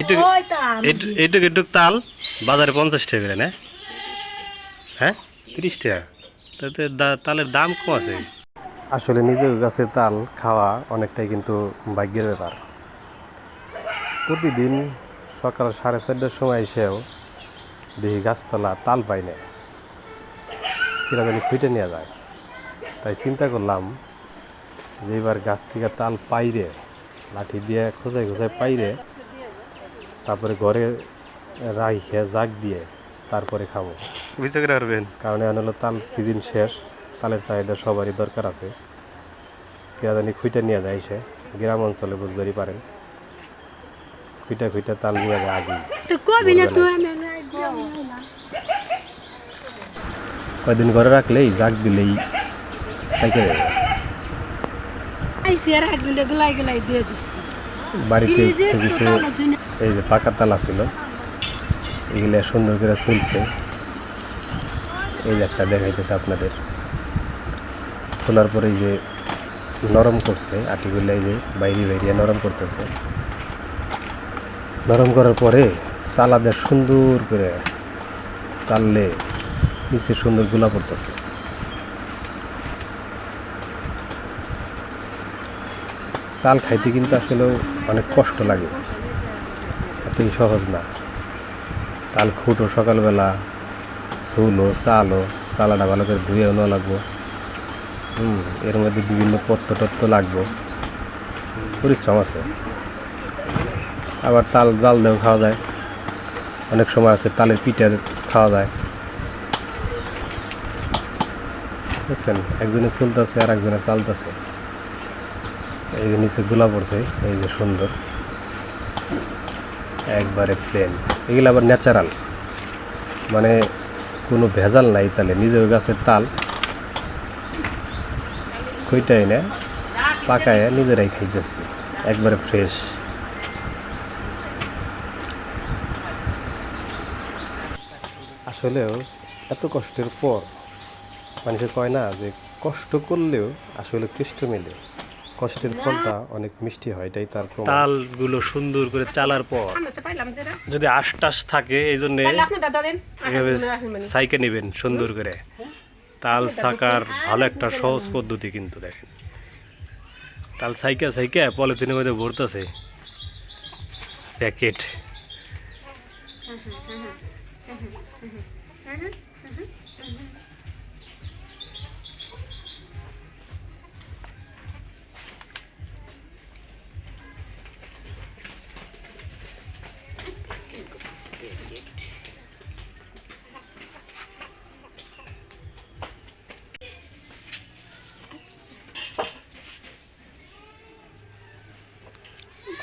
এটুকু এটুকু তাল বাজারে পঞ্চাশ টাকা করে না? হ্যাঁ? তিরিশ টাকা। তাতে তালের দাম কম আছে। আসলে নিজের গাছের তাল খাওয়া অনেকটাই কিন্তু ভাগ্যের ব্যাপার। প্রতিদিন সকাল সাড়ে চারটার সময় এসেও দেখি গাছতলা তাল পাই না। কিরা জানি খুঁটে নেওয়া যায়। তাই চিন্তা করলাম যে এবার গাছ থেকে তাল পাইরে লাঠি দিয়ে খোঁজাই খোঁজাই পাইরে তারপরে ঘরে রাখে জাগ দিয়ে তারপরে খাব। বুঝতে পারবেন কারণ এখন হলো তাল সিজন শেষ তালের চাহিদা সবারই দরকার আছে। কেরা জানি খুঁটে নিয়ে যায় সে গ্রাম অঞ্চলে বুঝবারই পারেন। খুঁটা খুঁটা তাল নিয়ে যায় আগে তো কবি না তুই কয়দিন ঘরে রাখলেই জাগ দিলেই পাইকে যাবে। আইসি আর একদিন গুলাই গুলাই দিয়ে দিচ্ছি বাড়িতে কিছু কিছু এই যে পাকা তালা ছিল এগুলো সুন্দর করে চলছে এই একটা দেখাইতেছে আপনাদের। চলার পরে এই যে নরম করছে আটিগুলো এই যে বাইরে বাইরে নরম করতেছে। নরম করার পরে চালাদের সুন্দর করে চাললে নিচে সুন্দর গোলা পড়তেছে তাল খাইতে কিন্তু আসলে অনেক কষ্ট লাগে। এতই সহজ না। তাল খুঁটো সকালবেলা চুলো চালো চালাটা ভালো করে ধুয়ে নেওয়া লাগবো। হুম, এর মধ্যে বিভিন্ন পত্র টত্র লাগবো। পরিশ্রম আছে। আবার তাল জাল দিয়েও খাওয়া যায়। অনেক সময় আছে তালের পিঠে খাওয়া যায়। দেখছেন? একজনে চলতেছে আর একজনে চালতেছে এই যে নিচে গোলা পড়ছে এই যে সুন্দর। একবারে প্লেন এগুলো আবার ন্যাচারাল মানে কোনো ভেজাল নাই তালে নিজের গাছের তাল। খুঁটাই না, পাকায় নিজেরাই খাইতেছে। একবারে ফ্রেশ আসলেও এত কষ্টের পর মানুষে কয় না যে কষ্ট করলেও আসলে কৃষ্ট মেলে। কষ্টের ফলটা অনেক মিষ্টি হয় এটাই তার তালগুলো সুন্দর করে চালার পর আমি তো পাইলাম যদি আশটাস থাকে এই জন্য তাহলে আপনি দাদা দেন এভাবে সাইকে নেবেন সুন্দর করে তাল সাকার ভালো একটা সহজ পদ্ধতি কিন্তু দেখেন তাল সাইকা সাইকা পলিথিনের মধ্যে ভরতেছে প্যাকেট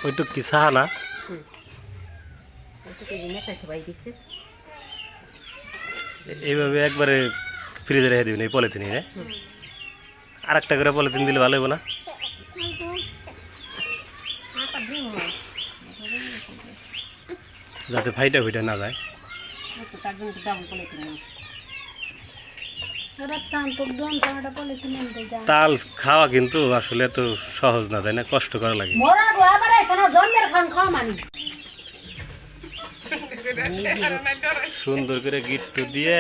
ওইটুক কি সাহা না এইভাবে একবারে ফ্রিজে রেখে দিবেন, এই পলিথিনে হ্যাঁ? আর একটা করে পলিথিন দিলে ভালো হবে না? যাতে ফাইটা ফুইটা না যায়। তাল খাওয়া কিন্তু আসলে এত সহজ না তাই না? কষ্ট করা লাগে। সুন্দর করে গিট্টু দিয়ে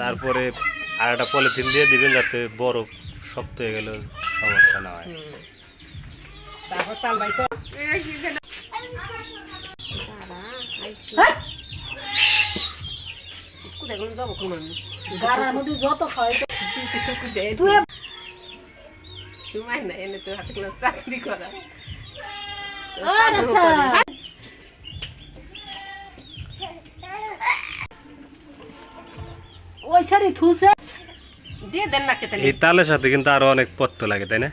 তারপরে আর একটা পলিথিন দিয়ে দিবেন যাতে বরফ শক্ত হয়ে গেলে সমস্যা না হয়। তারপর তাল বাই তো তালের সাথে কিন্তু আরও অনেক পত্র লাগে, তাই না?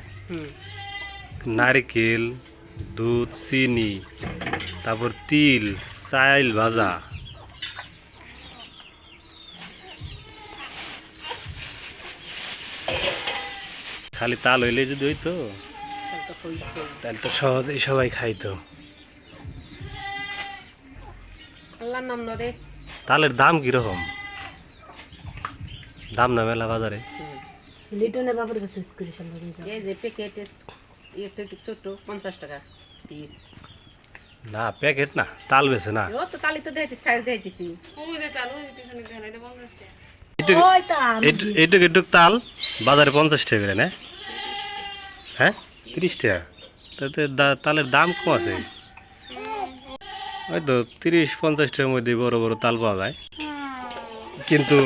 নারকেল, দুধ, চিনি, তারপর তিল, চাইল ভাজা। খালি তাল হইলে যদি হইতো? তাহলে তো সহজেই সবাই খাইতো। আল্লাহর নাম নরে তালের দাম কীরকম? দাম না মেলা বাজারে? লিটনের বাবার কাছে এই যে প্যাকেট একটু ছোট পঞ্চাশ টাকা পিস না প্যাকেট না তাল বেছে না। ও তো তালি তো সাইজ এইটুকু ওই তাল বাজারে পঞ্চাশ টাকা করে না? হ্যাঁ? তিরিশ টাকা। তাতে তালের দাম কম আছে। হয়তো তিরিশ পঞ্চাশ টাকার মধ্যে বড় বড় তাল পাওয়া যায়। কিন্তু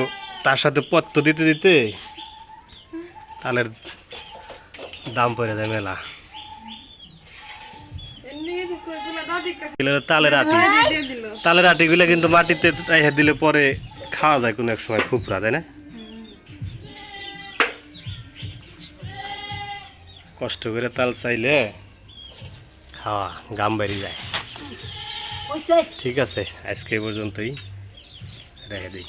তার সাথে পত্র দিতে দিতে তালের দাম পড়ে যায় মেলা। তালের আটি। তালের আটিগুলো কিন্তু মাটিতে দিলে পরে খাওয়া যায় কোনো এক সময় ফুপরা তাই না? কষ্ট করে তাল চাইলে খাওয়া গাম বাড়ি যায়। ঠিক আছে আজকে পর্যন্তই। রেখে দিই।